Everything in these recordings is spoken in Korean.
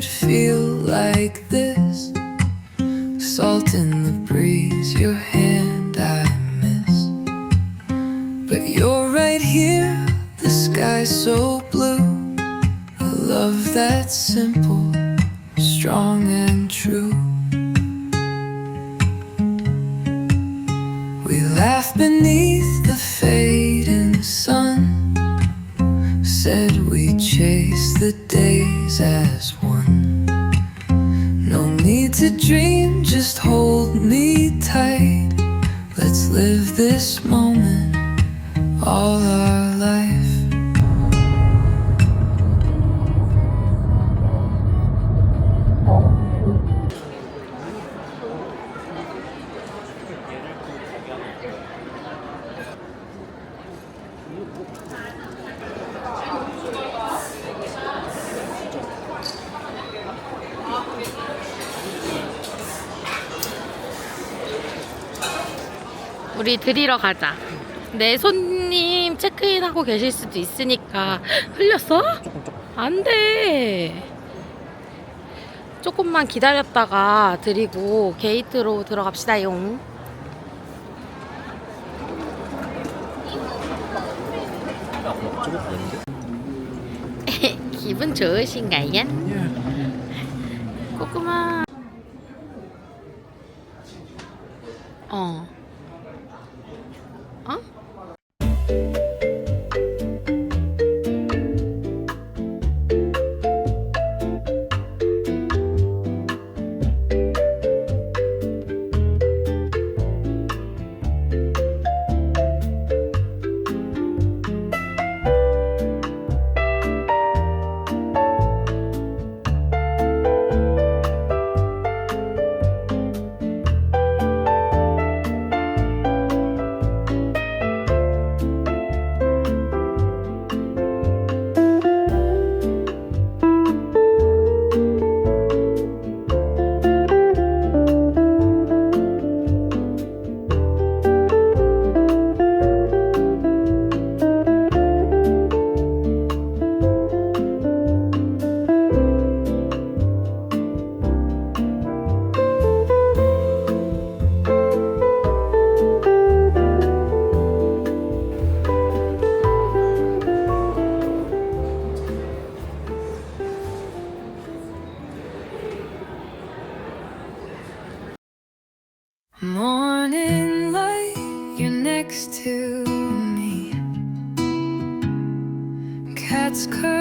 could feel like this. Salt in the breeze, your hand I miss. But you're right here, the sky's so blue. A love that's simple, just hold me tight. Let's live this moment all our 드리러 가자. 내 손님 체크인 하고 계실 수도 있으니까 흘렸어? 안 돼. 조금만 기다렸다가 드리고 게이트로 들어갑시다용. 기분 좋으신가요? 꼬꼬마. 어. 어? Morning light, you're next to me. Cats curled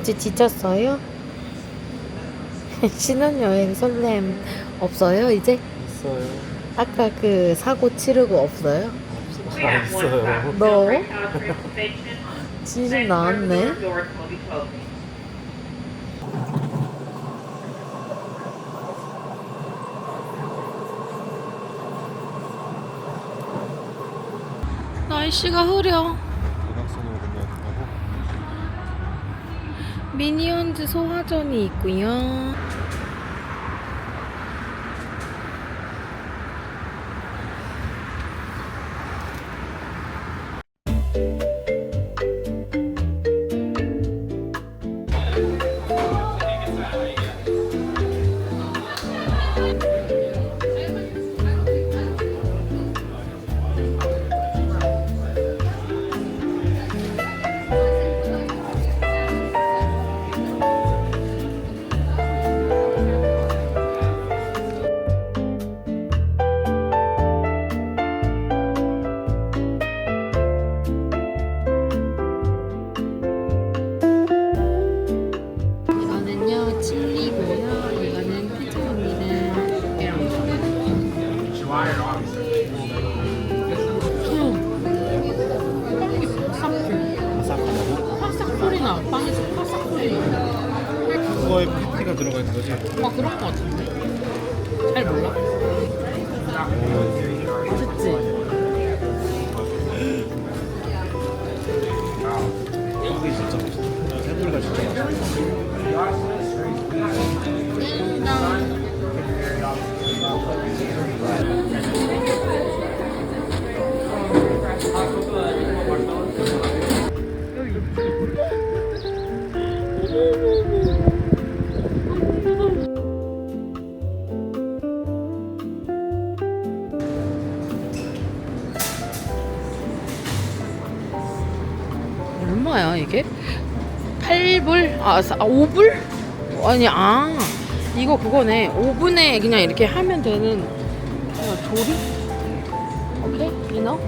이제 지쳤어요? 신혼여행 설렘 없어요 이제? 있어요. 아까 그 사고 치르고 없어요? 안 있어요. 너? 진심 나왔네 날씨가 흐려 대각선으로 건너야 된다고? 미니언즈 소화전이 있고요 있는 거지? 막 그런 거 같은데. 얼마야 이게? 8불? 아, 사- 아 5불? 아니 아 이거 그거네 오븐에 그냥 이렇게 하면 되는 그냥 조리? 오케이? Know?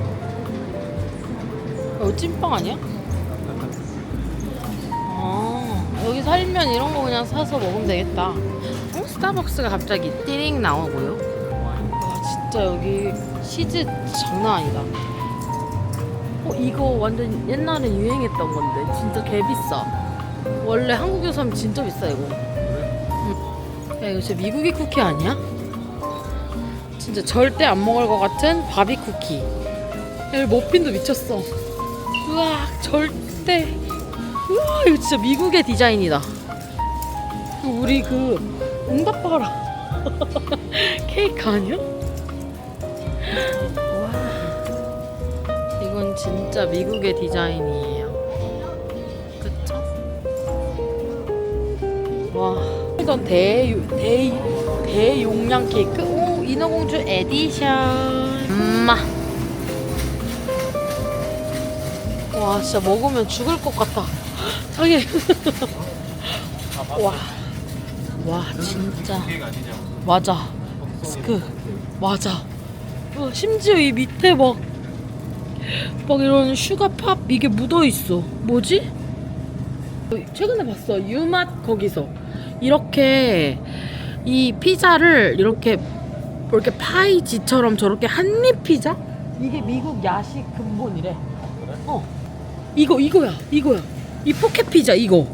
이거 찐빵 아니야? 아 여기 살면 이런 거 그냥 사서 먹으면 되겠다 어? 스타벅스가 갑자기 띠링 나오고요 와 진짜 여기 치즈 장난 아니다 어 이거 완전 옛날에 유행했던 건데 진짜 개 비싸. 원래 한국에서 하면 진짜 비싸 이거. 응. 야 이거 진짜 미국의 쿠키 아니야? 진짜 절대 안 먹을 것 같은 바비 쿠키. 야, 여기 머핀도 미쳤어. 우와 절대. 우와 이거 진짜 미국의 디자인이다. 이거 우리 그 응답하라 케이크 아니야? 와. 이건 진짜 미국의 디자인이에요. 그쵸? 와. 이건 대, 대, 대용량 케이크. 오, 인어공주 에디션. 엄마. 와, 진짜 먹으면 죽을 것 같다. 자기. 와. 와, 진짜. 맞아. 그, 맞아. 와, 심지어 이 밑에 막 막 이런 슈가팝 이게 묻어 있어. 뭐지? 최근에 봤어. 유맛 거기서 이렇게 이 피자를 이렇게 뭐 이렇게 파이지처럼 저렇게 한입 피자? 이게 미국 야식 근본이래. 어. 이거 이거야. 이거야. 이 포켓 피자 이거.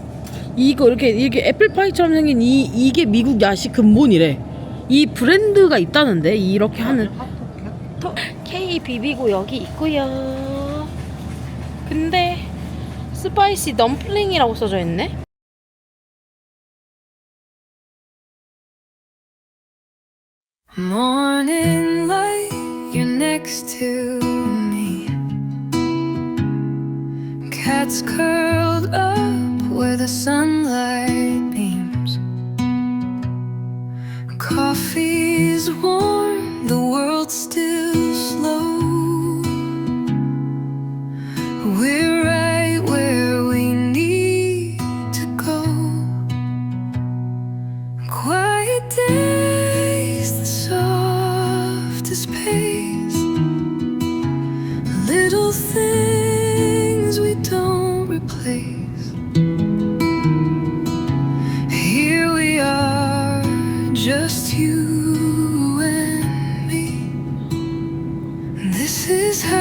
이거 이렇게 이렇게 애플파이처럼 생긴 이 이게 미국 야식 근본이래. 이 브랜드가 있다는데 이렇게 하는 또 K 비비고 여기 있고요. 근데 스파이시 덤플링이라고 써져 있네. Is how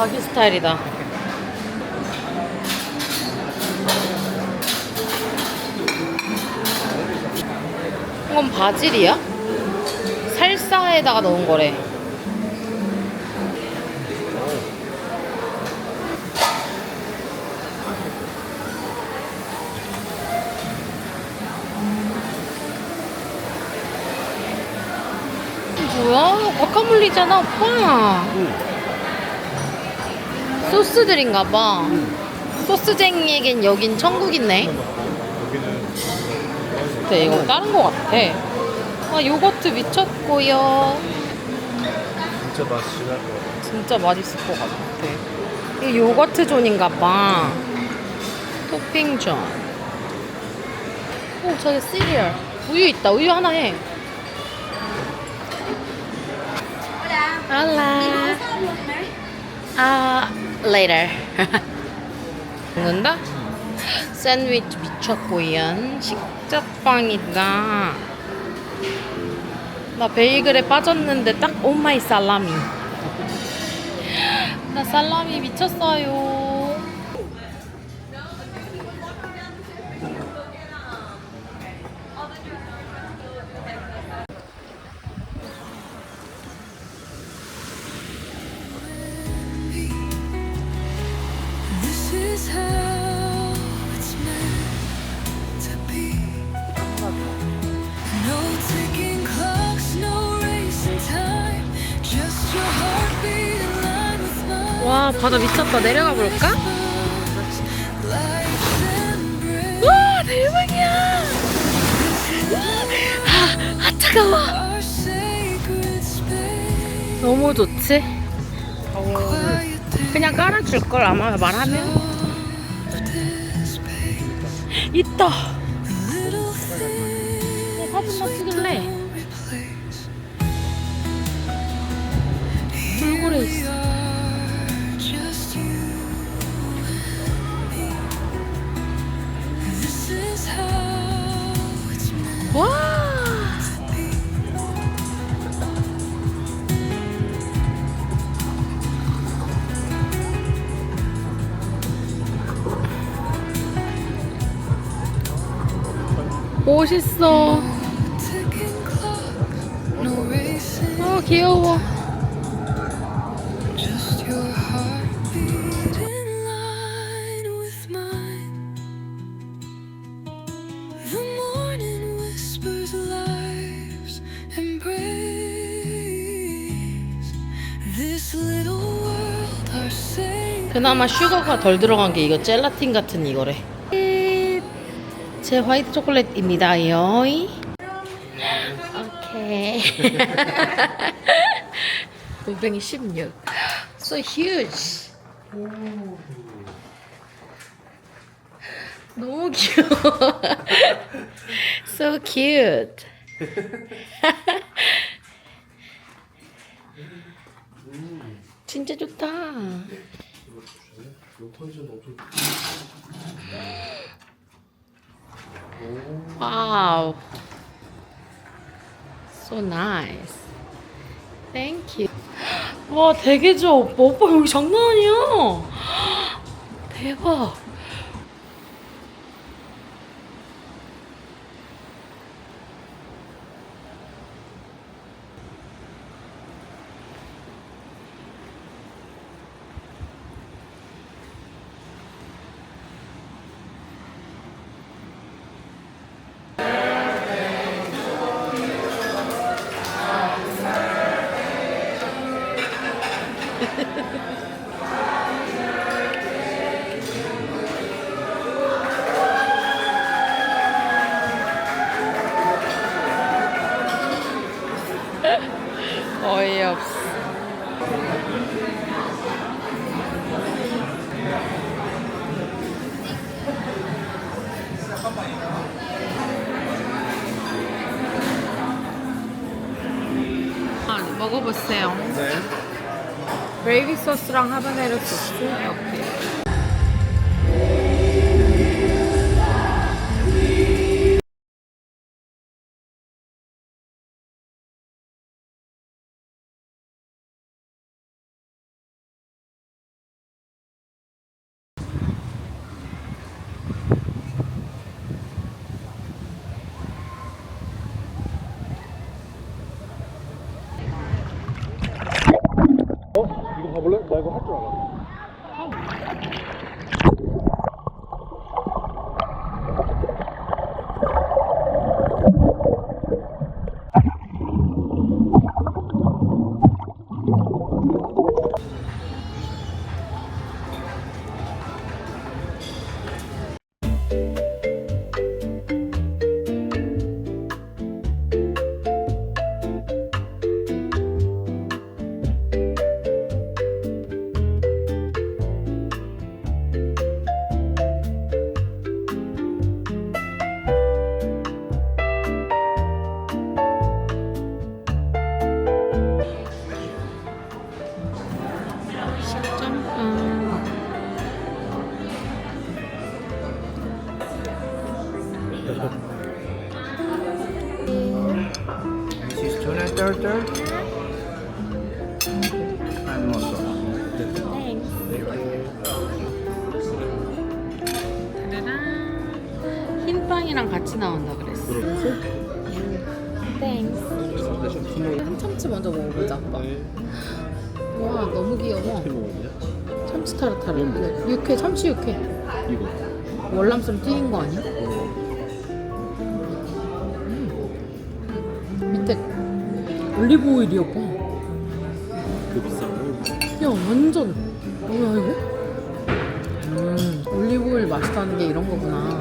자기 스타일이다. 이건 바질이야? 살사에다가 넣은 거래. 콩나물이잖아, 오빠. 소스들인가 봐. 소스쟁이에겐 여긴 천국이네. 근데 이거 다른 거 같아. 아, 요거트 미쳤고요. 진짜 날것 같아. 진짜 맛있을 것 같아. 이 요거트 존인가 봐. 토핑 존. 오, 저기 시리얼. 우유 있다. 우유 하나 해. Hola. 아, later. 먹는다? 샌드위치 미쳤고요. 식자빵이다. 나 베이글에 빠졌는데 딱 오마이 살라미. 나 살라미 미쳤어요. 미쳤다. 내려가 볼까? 와, 대박이야. 아, 아 차가워. 너무 좋지? 그냥 깔아줄 걸 아마 말하면. 있다. 내 사진 만 찍을래. 돌고래 있어. 멋있어. 어, 귀여워. 그나마 슈거가 덜 들어간 게 이거 젤라틴 같은 이거래. 제 화이트 초콜릿입니다요. 오케이. 골뱅이 16. So huge. 너무 귀여워. so cute. 진짜 좋다. 와우. So nice. Thank you. 와, 되게 좋아. 오빠 여기 장난 아니야. 대박. 그레이비 가볼래? 나 이거 할 줄 알아. 참치 먼저 먹어보자. 아빠. 와 너무 귀여워. 참치 타르타르. 이거 육회 참치 육회. 이거. 월남쌈 튀긴 거 아니야? 음. 밑에 올리브 오일이야 봐. 그 비싼 거. 야 완전 뭐야 이거? 음 올리브 오일 맛있다는 게 이런 거구나.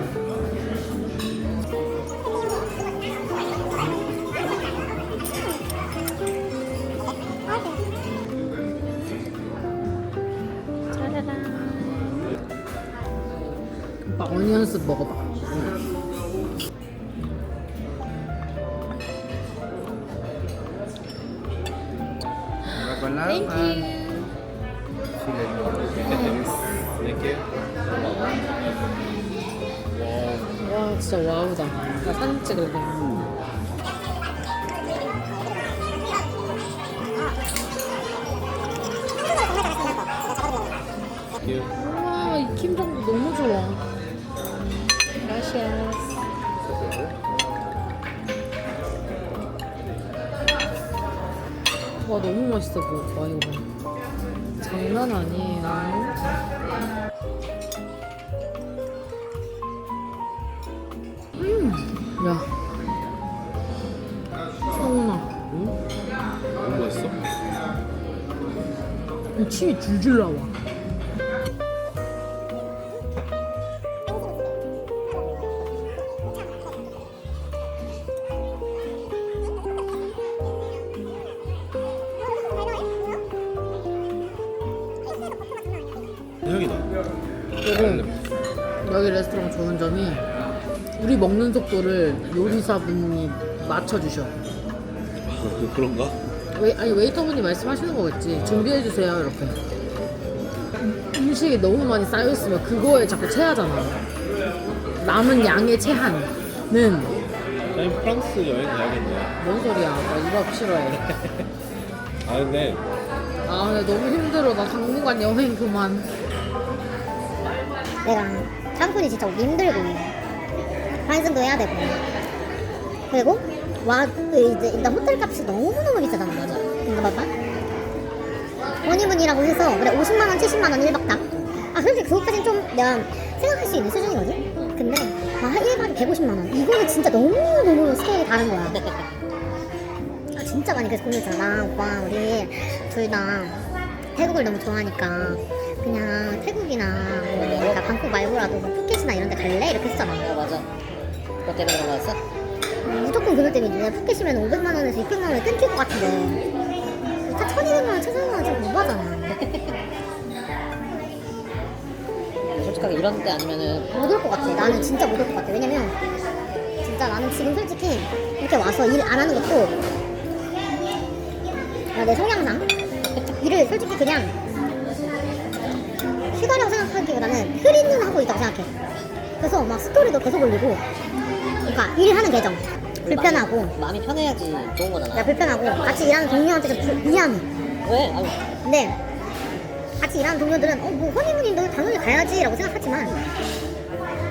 어니언스 먹어봐. Thank you. 와 진짜 와우다. 나 사진 찍을래. 우와 너무 맛있어. 와 이거 봐. 장난 아니에요. 음, 야, 성훈아, 너무 맛있어? 이 침이 줄줄 나와. 좋은 점이 우리 먹는 속도를 요리사분이 맞춰주셔. 그, 그런가? 웨이, 아니 웨이터분이 말씀하시는 거겠지. 준비해 주세요 이렇게. 음식이 너무 많이 쌓여 있으면 그거에 자꾸 체하잖아. 남은 양의 체한은 아니 프랑스 여행 가야겠네. 뭔 소리야? 나 유럽 싫어해. 아 근데 아 근데 너무 힘들어. 나 당분간 여행 그만. 내가 짬뽕이 진짜 힘들고. 환승도 해야 되고. 그리고 와 이제 일단 호텔 값이 너무너무 비싸잖아 맞아? 근데 봐봐. 허니문이라고 해서 그래 50만원 70만원 1박당. 아 솔직히 그것까진 좀 내가 생각할 수 있는 수준이거든? 근데 아 1박에 150만원. 이거는 진짜 너무너무 스케일이 다른 거야. 아, 진짜 많이 그래서 고민했잖아. 나 오빠 우리 둘 다 태국을 너무 좋아하니까 그냥 태국이나 뭐 그러니까 방콕 말고라도 뭐 푸켓이나 이런 데 갈래? 이렇게 했잖아 맞아. 그것 때문에 그런 거였어? 무조건 그것 내가 푸켓이면 500만 원에서 600만 원에 끊길 것 같은데 차 1200만 원, 1400만 원 지금 오바잖아 솔직하게 이런 때 아니면은 못 올 것 같아 나는 진짜 못 올 것 같아 왜냐면 진짜 나는 지금 솔직히 이렇게 와서 일 안 하는 것도 아, 내 성향상 일을 솔직히 그냥 휴가라고 생각하기보다는 흐리는 하고 있다고 생각해 그래서 막 스토리도 계속 올리고 그러니까 일하는 계정 불편하고 마음이, 마음이 편해야지 좋은 거잖아. 야 불편하고 같이 일하는 동료한테 좀 불- 미안해 왜? 아유, 근데 같이 일하는 동료들은 어뭐 허니문인데 당연히 가야지라고 생각하지만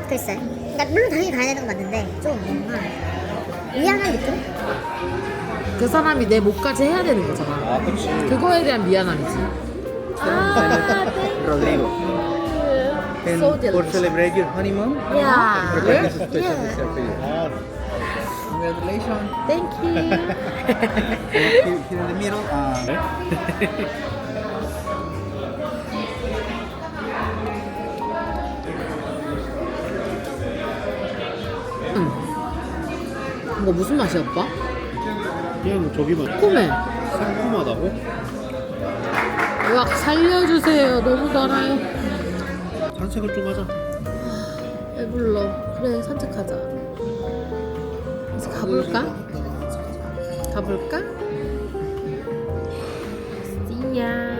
글쎄 그러니까 물론 당연히 가야 되는 건 맞는데 좀 뭔가 미안한 느낌? 그 사람이 내 목까지 해야 되는 거잖아. 아 그렇지. 그거에 대한 미안함이지. Rodrigo. And So for delicious. celebrate your honeymoon, Yeah. prepare this special Yeah. dessert for you. 아 Congratulations. Thank you. here, here in the middle. Uh, 이거 무슨 맛이야, 오빠? 그냥 뭐 저기만 코메. 상큼하다고? 으악, 살려주세요. 너무 달아요. 산책을 좀 하자. 배불러. 그래, 산책하자. 이제 가볼까? 가볼까? See ya.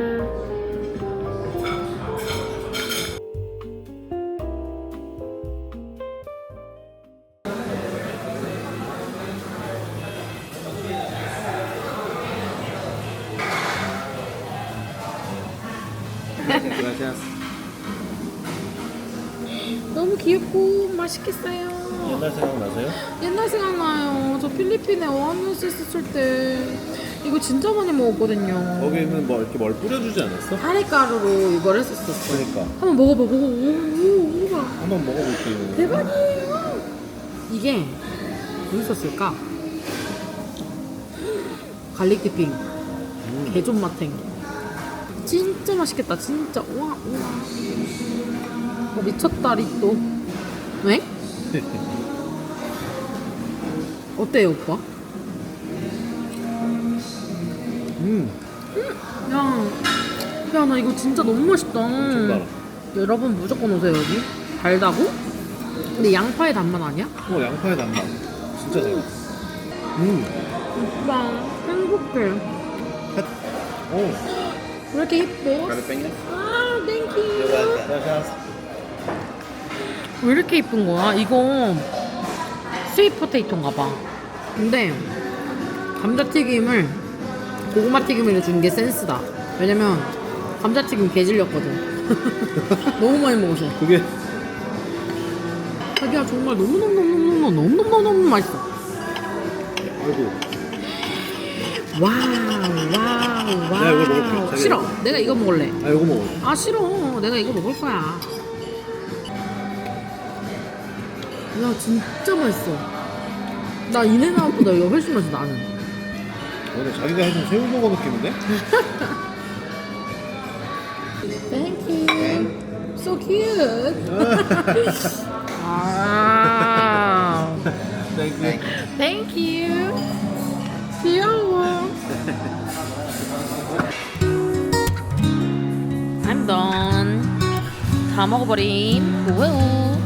맛있겠어요. 옛날 생각나세요? 옛날 생각나요. 저 필리핀에 어학연수 있었을 때 이거 진짜 많이 먹었거든요. 거기는 뭐 이렇게 뭘 뿌려주지 않았어? 카레가루로 이걸 했었었어. 그러니까 한번 먹어봐, 먹어봐, 먹어봐, 먹어봐. 한번 먹어볼게요. 대박이에요. 이게 뭐 있었을까? 갈릭 디핑, 개존 마탱. 진짜 맛있겠다, 진짜. 우와, 우와. 어, 미쳤다, 리또. 왜? 어때요, 오빠? 음, 야, 야, 나 이거 진짜 너무 맛있다. 여러분 무조건 오세요, 여기. 달다고? 근데 양파의 단맛 아니야? 어 양파의 단맛. 진짜 잘. 음, 오빠, 행복해. 어. 왜 이렇게 예뻐? 아, 땡큐. 왜 이렇게 예쁜 거야? 이거 스윗 포테이토인가 봐. 근데 감자튀김을 고구마 튀김을 준게 센스다. 왜냐면 감자튀김 개질렸거든. 너무 많이 먹어서. 그게 자기야 정말 너무너무너무너무 너무너무너무 맛있어. 아이고. 와우 와우 와우. 내가 이거 먹을게. 자기야. 싫어. 내가 이거 먹을래. 아 이거 먹어. 아 싫어. 내가 이거 먹을 거야. 야 진짜 맛있어. 나 이네나보다 이거 훨씬 맛있어 나는. 오늘 자기가 해준 새우버거 느낌인데? Thank you. So cute. 아. 땡큐. Thank you. 귀여워. I'm done. 다 먹어버림. 우우.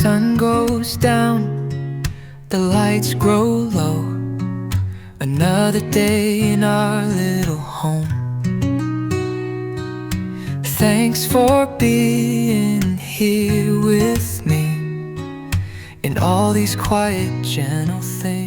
Sun goes down, the lights grow low. Another day in our little home. Thanks for being here with me in all these quiet, gentle things.